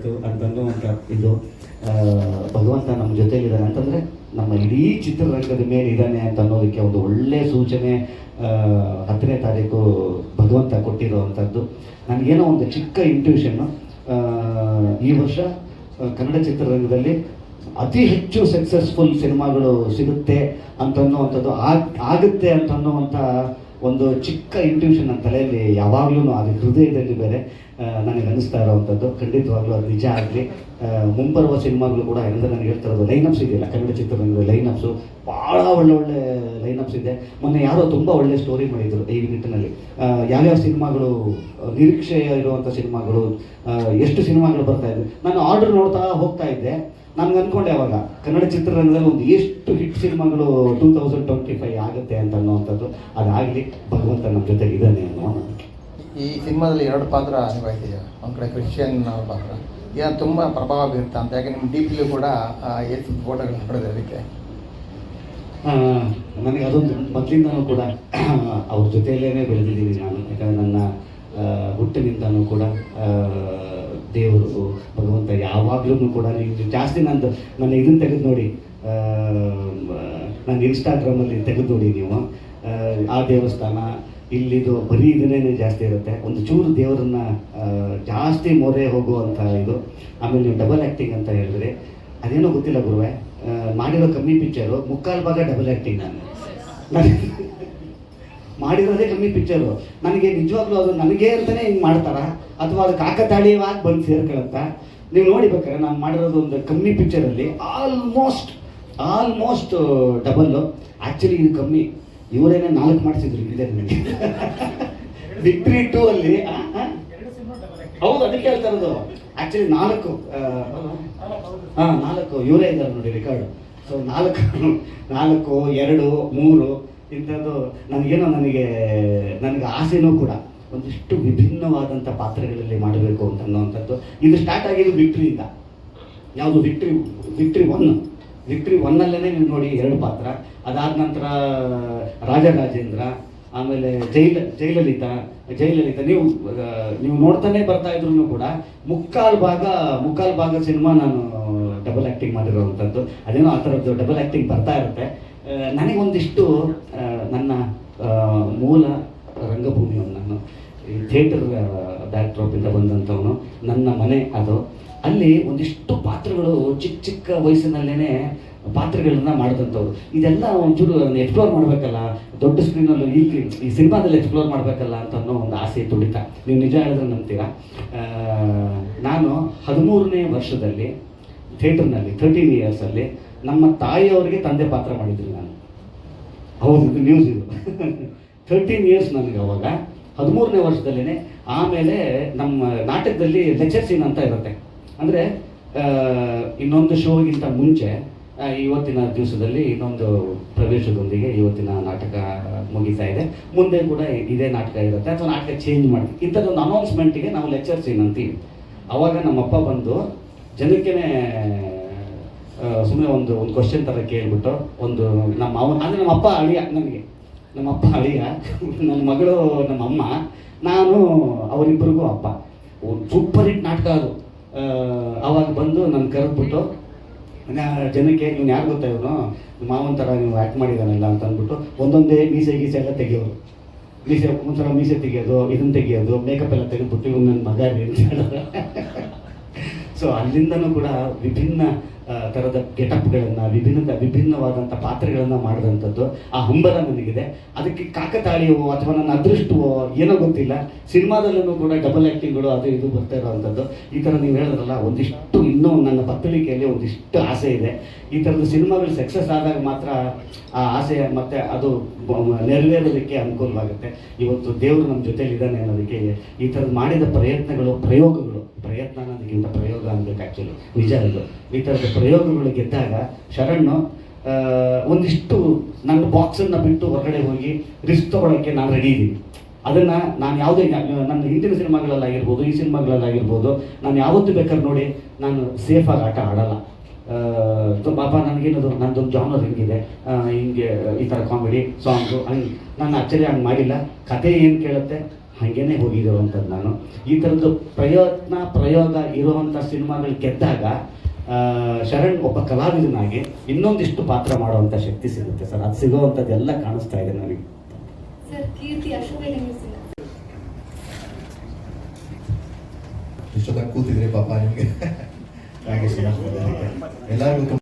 ಆಯಿತು ಅಂತ ಇದು ಭಗವಂತ ನಮ್ಮ ಜೊತೆಗಿದ್ದಾನೆ ಅಂತಂದರೆ ನಮ್ಮ ಇಡೀ ಚಿತ್ರರಂಗದ ಮೇಲೆ ಇದ್ದಾನೆ ಅಂತ ಅನ್ನೋದಕ್ಕೆ ಒಂದು ಒಳ್ಳೆಯ ಸೂಚನೆ ಹತ್ತನೇ ತಾರೀಕು ಭಗವಂತ ಕೊಟ್ಟಿರುವಂಥದ್ದು. ನನಗೇನೋ ಒಂದು ಚಿಕ್ಕ ಇಂಟ್ಯೂಷನ್ನು ಈ ವರ್ಷ ಕನ್ನಡ ಚಿತ್ರರಂಗದಲ್ಲಿ ಅತಿ ಹೆಚ್ಚು ಸಕ್ಸಸ್ಫುಲ್ ಸಿನಿಮಾಗಳು ಸಿಗುತ್ತೆ ಅಂತ ಅನ್ನುವಂಥದ್ದು ಆಗ್ ಆಗುತ್ತೆ ಅಂತ ಅನ್ನುವಂಥ ಒಂದು ಚಿಕ್ಕ ಇಂಟ್ಯೂಷನ್ ನನ್ನ ತಲೆಯಲ್ಲಿ ಯಾವಾಗಲೂ ಅದು ಹೃದಯದಲ್ಲಿ ಬೇರೆ ನನಗೆ ಅನಿಸ್ತಾ ಇರೋವಂಥದ್ದು. ಖಂಡಿತವಾಗ್ಲೂ ಅದು ನಿಜ ಆಗಲಿ. ಮುಂಬರುವ ಸಿನಿಮಾಗಳು ಕೂಡ ಏನಂದ್ರೆ ನನಗೆ ಹೇಳ್ತಾ ಇರೋದು ಲೈನಪ್ಸ್ ಇದೆಯಲ್ಲ, ಕನ್ನಡ ಚಿತ್ರರಂಗದ ಲೈನಪ್ಸು ಭಾಳ ಒಳ್ಳೆ ಒಳ್ಳೆ ಲೈನಪ್ಸ್ ಇದೆ. ಮೊನ್ನೆ ಯಾರೋ ತುಂಬ ಒಳ್ಳೆ ಸ್ಟೋರಿ ಮಾಡಿದರು ಈ ನಿಟ್ಟಿನಲ್ಲಿ. ಯಾವ್ಯಾವ ಸಿನಿಮಾಗಳು ನಿರೀಕ್ಷೆ ಇರುವಂಥ ಸಿನಿಮಾಗಳು ಎಷ್ಟು ಸಿನಿಮಾಗಳು ಬರ್ತಾ ಇದೆ. ನಾನು ಆರ್ಡರ್ ನೋಡ್ತಾ ಹೋಗ್ತಾ ಇದ್ದೆ. ನನಗೆ ಅನ್ಕೊಂಡೆ ಅವಾಗ, ಕನ್ನಡ ಚಿತ್ರರಂಗದಲ್ಲಿ ಒಂದು ಎಷ್ಟು ಹಿಟ್ ಸಿನಿಮಾಗಳು ಟೂ ತೌಸಂಡ್ ಟ್ವೆಂಟಿ ಫೈವ್ ಆಗುತ್ತೆ ಅಂತ ಅನ್ನುವಂಥದ್ದು. ಅದಾಗಲಿ ಭಗವಂತ ನಮ್ಮ ಜೊತೆ ಇದ್ದಾನೆ ಅನ್ನೋ ಈ ಸಿನಿಮಾದಲ್ಲಿ ಎರಡು ಪಾತ್ರ ನಿಭಾಯಿಸಿದೆ ಒಂದು ಕಡೆ ಕ್ರಿಶ್ಚಿಯನ್ ಅವ್ರ ಪಾತ್ರ. ಏನು ತುಂಬ ಪ್ರಭಾವ ಬೀರುತ್ತ ಅಂತ. ಯಾಕೆ ನಿಮ್ಮ ಡೀಪ್ಲಿ ಪಿಲೂ ಕೂಡ ಏಸು ಫೋಟೋಗಳನ್ನ ಪಡೆದ ಅದಕ್ಕೆ. ನನಗೆ ಅದೊಂದು ಮೊದಲಿಂದನೂ ಕೂಡ ಅವ್ರ ಜೊತೆಯಲ್ಲೇ ಬೆಳೆದಿದ್ದೀನಿ ನಾನು. ಯಾಕಂದರೆ ನನ್ನ ಹುಟ್ಟಿನಿಂದನೂ ಕೂಡ ದೇವರು ಭಗವಂತ ಯಾವಾಗಲೂ ಕೂಡ ನೀವು ಜಾಸ್ತಿ ನಂದು ನನ್ನ ಇದನ್ನು ತೆಗೆದು ನೋಡಿ ಆ, ನನ್ನ ಇನ್ಸ್ಟಾಗ್ರಾಮಲ್ಲಿ ತೆಗೆದು ನೋಡಿ ನೀವು. ಆ, ದೇವಸ್ಥಾನ ಇಲ್ಲಿದು ಬರೀ ಇದನ್ನೇ ಜಾಸ್ತಿ ಇರುತ್ತೆ. ಒಂದು ಚೂರು ದೇವರನ್ನ ಜಾಸ್ತಿ ಮೊರೆ ಹೋಗುವಂಥ ಇದು. ಆಮೇಲೆ ನೀವು ಡಬಲ್ ಆ್ಯಕ್ಟಿಂಗ್ ಅಂತ ಹೇಳಿದ್ರೆ ಅದೇನೋ ಗೊತ್ತಿಲ್ಲ ಗುರುವೆ ಮಾಡಿರೋ ಕಮ್ಮಿ ಪಿಕ್ಚರು ಮುಕ್ಕಾಲು ಭಾಗ ಡಬಲ್ ಆ್ಯಕ್ಟಿಂಗ್ ನಾನು. ನಾನು ಮಾಡಿರೋದೇ ಕಮ್ಮಿ ಪಿಕ್ಚರು ನನಗೆ ನಿಜವಾಗ್ಲೂ ಅದು ನನಗೆ ಅಂತಲೇ ಹಿಂಗೆ ಮಾಡ್ತಾರ? ಅಥವಾ ಅದು ಕಾಕತಾಳೀಯವಾಗಿ ಬಂದು ಸೇರ್ಕೊಳತ್ತ ನೀವು ನೋಡಿ ಬೇಕಾದ್ರೆ ನಾನು ಮಾಡಿರೋದು ಒಂದು ಕಮ್ಮಿ ಪಿಕ್ಚರಲ್ಲಿ ಆಲ್ಮೋಸ್ಟ್ ಆಲ್ಮೋಸ್ಟ್ ಡಬಲ್ಲು ಆ್ಯಕ್ಚುಲಿ ಇದು ಕಮ್ಮಿ. ಇವರೇನೇ ನಾಲ್ಕು ಮಾಡಿಸಿದ್ರು ಇದೆ ನನಗೆ ವಿಕ್ಟ್ರಿ ಟೂ ಅಲ್ಲಿ? ಹೌದು ಅದಕ್ಕೆ ಹೇಳ್ತಾ ಇರೋದು. ಆ್ಯಕ್ಚುಲಿ ನಾಲ್ಕು ಹಾಂ ನಾಲ್ಕು. ಇವರೇ ಇದ್ದಾರೆ ನೋಡಿ ರೆಕಾರ್ಡು ಸೊ ನಾಲ್ಕು ನಾಲ್ಕು ಎರಡು ಮೂರು ಇಂಥದ್ದು ನನಗೇನೋ ನನಗೆ ನನಗೆ ಆಸೆನೂ ಕೂಡ ಒಂದಿಷ್ಟು ವಿಭಿನ್ನವಾದಂಥ ಪಾತ್ರಗಳಲ್ಲಿ ಮಾಡಬೇಕು ಅಂತ ಅನ್ನೋವಂಥದ್ದು. ಇದು ಸ್ಟಾರ್ಟ್ ಆಗಿದ್ದು ವಿಕ್ಟ್ರಿಯಿಂದ ಯಾವುದು ವಿಕ್ಟ್ರಿ ವಿಕ್ಟ್ರಿ ಒನ್ ವಿಕ್ಟ್ರಿ ಒನ್ನಲ್ಲೇ ನೀವು ನೋಡಿ ಎರಡು ಪಾತ್ರ. ಅದಾದ ನಂತರ ರಾಜರಾಜೇಂದ್ರ ಆಮೇಲೆ ಜೈಲ ಜಯಲಲಿತ ಜೈಲಲಿತಾ. ನೀವು ನೀವು ನೋಡ್ತಾನೆ ಬರ್ತಾ ಇದ್ರು ಕೂಡ ಮುಕ್ಕಾಲು ಭಾಗ ಮುಕ್ಕಾಲು ಭಾಗ ಸಿನಿಮಾ ನಾನು ಡಬಲ್ ಆ್ಯಕ್ಟಿಂಗ್ ಮಾಡಿರೋವಂಥದ್ದು ಅದೇನೋ ಆ ಥರದ್ದು ಡಬಲ್ ಆ್ಯಕ್ಟಿಂಗ್ ಬರ್ತಾ ಇರುತ್ತೆ. ನನಗೊಂದಿಷ್ಟು ನನ್ನ ಮೂಲ ರಂಗಭೂಮಿಯನ್ನು ನಾನು ಈ ಥಿಯೇಟರ್ ಬ್ಯಾಕ್ಡ್ರಾಪಿಂದ ಬಂದಂಥವನು. ನನ್ನ ಮನೆ ಅದು. ಅಲ್ಲಿ ಒಂದಿಷ್ಟು ಪಾತ್ರಗಳು ಚಿಕ್ಕ ಚಿಕ್ಕ ವಯಸ್ಸಿನಲ್ಲೇ ಪಾತ್ರಗಳನ್ನ ಮಾಡಿದಂಥವ್ರು. ಇದೆಲ್ಲ ಒಂಚೂರು ಎಕ್ಸ್ಪ್ಲೋರ್ ಮಾಡಬೇಕಲ್ಲ. ದೊಡ್ಡ ಸ್ಕ್ರೀನಲ್ಲಿ ಈ ಈ ಸಿನಿಮಾದಲ್ಲಿ ಎಕ್ಸ್ಪ್ಲೋರ್ ಮಾಡಬೇಕಲ್ಲ ಅಂತ ಅನ್ನೋ ಒಂದು ಆಸೆ ತುಡಿತ. ನೀವು ನಿಜ ಹೇಳಿದ್ರೆ ನಂಬ್ತೀರಾ? ನಾನು ಹದಿಮೂರನೇ ವರ್ಷದಲ್ಲಿ ಥಿಯೇಟರ್ನಲ್ಲಿ ತರ್ಟೀನ್ ಇಯರ್ಸಲ್ಲಿ ನಮ್ಮ ತಾಯಿಯವರಿಗೆ ತಂದೆ ಪಾತ್ರ ಮಾಡಿದ್ದೀನಿ ನಾನು. ಹೌದು, ಇದು ನ್ಯೂಸ್ ಇದು. ತರ್ಟೀನ್ ಇಯರ್ಸ್ ನನಗೆ ಅವಾಗ ಹದಿಮೂರನೇ ವರ್ಷದಲ್ಲೇ ಆಮೇಲೆ ನಮ್ಮ ನಾಟಕದಲ್ಲಿ ಲೆಕ್ಚರ್ ಸೀನ್ ಅಂತ ಇರುತ್ತೆ. ಅಂದರೆ ಇನ್ನೊಂದು ಶೋಗಿಂತ ಮುಂಚೆ ಇವತ್ತಿನ ದಿವಸದಲ್ಲಿ ಇನ್ನೊಂದು ಪ್ರವೇಶದೊಂದಿಗೆ ಇವತ್ತಿನ ನಾಟಕ ಮುಗಿತಾ ಇದೆ. ಮುಂದೆ ಕೂಡ ಇದೇ ನಾಟಕ ಇರುತ್ತೆ. ಅಥವಾ ನಾಟಕ ಚೇಂಜ್ ಮಾಡ್ತೀವಿ. ಇಂಥದ್ದೊಂದು ಅನೌನ್ಸ್ಮೆಂಟಿಗೆ ನಾವು ಲೆಕ್ಚರ್ ಸೀನ್ ಅಂತೀವಿ. ಅವಾಗ ನಮ್ಮಪ್ಪ ಬಂದು ಜನಕ್ಕೇನೆ ಸುಮ್ಮನೆ ಒಂದು ಒಂದು ಕ್ವಶನ್ ಥರ ಕೇಳಿಬಿಟ್ಟು ಒಂದು ನಮ್ಮ ಅವನ ಅಂದರೆ ನಮ್ಮಪ್ಪ ಅಳಿಯ ನನಗೆ ನಮ್ಮ ಅಪ್ಪ ಅಳಿಯ ನನ್ನ ಮಗಳು ನಮ್ಮ ಅಮ್ಮ ನಾನು ಅವರಿಬ್ಬರಿಗೂ ಅಪ್ಪ. ಒಂದು ಸೂಪರ್ ಹಿಟ್ ನಾಟಕ ಅದು. ಆ, ಅವಾಗ ಬಂದು ನನ್ನ ಕರೆದ್ಬಿಟ್ಟು ಜನಕ್ಕೆ ನೀವು ಯಾರು ಗೊತ್ತಾ ಇವನು? ಮಾವನ್ ಥರ ನೀವು ಆ್ಯಕ್ಟ್ ಮಾಡಿದಾನಲ್ಲ ಅಂತ ಅಂದ್ಬಿಟ್ಟು ಒಂದೊಂದೇ ಮೀಸೆ ಗೀಸೆ ಎಲ್ಲ ತೆಗಿಯೋರು. ಮೀಸೆ ಒಂಥರ ಮೀಸೆ ತೆಗೆಯೋದು ಇದನ್ನ ತೆಗೆಯೋದು ಮೇಕಪ್ ಎಲ್ಲ ತೆಗೆದ್ಬಿಟ್ಟು ಇವ್ನು ನನ್ನ ಮಗ ಅಂತ ಹೇಳಿದ್ರೆ. ಸೊ ಅಲ್ಲಿಂದನೂ ಕೂಡ ವಿಭಿನ್ನ ಥರದ ಗೆಟಪ್ಗಳನ್ನು, ವಿಭಿನ್ನ ವಿಭಿನ್ನವಾದಂಥ ಪಾತ್ರಗಳನ್ನು ಮಾಡಿದಂಥದ್ದು ಆ ಹಂಬಲ ನನಗಿದೆ. ಅದಕ್ಕೆ ಕಾಕತಾಳೀಯವೋ ಅಥವಾ ನನ್ನ ಅದೃಷ್ಟವೋ ಏನೋ ಗೊತ್ತಿಲ್ಲ. ಸಿನಿಮಾದಲ್ಲೂ ಕೂಡ ಡಬಲ್ ಆ್ಯಕ್ಟಿಂಗ್ಗಳು ಅದು ಇದು ಬರ್ತಾ ಇರೋವಂಥದ್ದು. ಈ ಥರ ನೀವು ಹೇಳಿದ್ರಲ್ಲ, ಒಂದಿಷ್ಟು ಇನ್ನೂ ನನ್ನ ಬತ್ತಳಿಕೆಯಲ್ಲಿ ಒಂದಿಷ್ಟು ಆಸೆ ಇದೆ. ಈ ಥರದ ಸಿನಿಮಾಗಳು ಸಕ್ಸಸ್ ಆದಾಗ ಮಾತ್ರ ಆ ಆಸೆ ಮತ್ತು ಅದು ನೆರವೇರೋದಕ್ಕೆ ಅನುಕೂಲವಾಗುತ್ತೆ. ಇವತ್ತು ದೇವರು ನಮ್ಮ ಜೊತೆಲಿ ಇದ್ದಾನೆ ಅನ್ನೋದಕ್ಕೆ ಈ ಥರದ್ದು ಮಾಡಿದ ಪ್ರಯತ್ನಗಳು, ಪ್ರಯೋಗಗಳು, ಪ್ರಯತ್ನ ಅನ್ನೋದಕ್ಕಿಂತ ಪ್ರಯೋಗ ಆ್ಯಕ್ಚುಲಿ ನಿಜ ಇದು ಈ ಥರದ ಪ್ರಯೋಗಗಳು ಗೆದ್ದಾಗ ಶರಣು ಒಂದಿಷ್ಟು ನನ್ನ ಬಾಕ್ಸನ್ನು ಬಿಟ್ಟು ಹೊರಗಡೆ ಹೋಗಿ ರಿಸ್ಕ್ ತೊಗೊಳಕ್ಕೆ ನಾನು ರೆಡಿ ಇದ್ದೀನಿ. ಅದನ್ನು ನಾನು ಯಾವುದೇ ನನ್ನ ಹಿಂದಿನ ಸಿನಿಮಾಗಳಲ್ಲಾಗಿರ್ಬೋದು, ಈ ಸಿನಿಮಾಗಳಲ್ಲಾಗಿರ್ಬೋದು, ನಾನು ಯಾವತ್ತೂ ಬೇಕಾದ್ರೆ ನೋಡಿ ನಾನು ಸೇಫಾಗಿ ಆಟ ಆಡಲ್ಲ. ಪಾಪ ನನಗೇನದು ನನ್ನದೊಂದು ಜಾನರ್ ಹಿಂಗಿದೆ. ಹಿಂಗೆ ಈ ಥರ ಕಾಮಿಡಿ ಸಾಂಗು ಹಂಗೆ. ನಾನು ಆಕ್ಚುಲಿ ಹಂಗೆ ಮಾಡಿಲ್ಲ. ಕತೆ ಏನು ಕೇಳುತ್ತೆ? ಹಾಗೇನೆ ಹೋಗಿರುವಂಥದ್ದು ನಾನು. ಈ ಥರದ್ದು ಪ್ರಯತ್ನ ಪ್ರಯೋಗ ಇರುವಂಥ ಸಿನಿಮಾಗಳು ಗೆದ್ದಾಗ ಆ, ಶರಣ್ ಒಬ್ಬ ಕಲಾವಿದನಾಗಿ ಇನ್ನೊಂದಿಷ್ಟು ಪಾತ್ರ ಮಾಡುವಂಥ ಶಕ್ತಿ ಸಿಗುತ್ತೆ ಸರ್. ಅದು ಸಿಗೋವಂಥದ್ದೆಲ್ಲ ಕಾಣಿಸ್ತಾ ಇದೆ ನನಗೆ. ಇಷ್ಟೊತ್ತಾಗಿ ಕೂತಿದ್ರಿ ಪಾಪ ನಿಮಗೆ. ಎಲ್ಲರಿಗೂ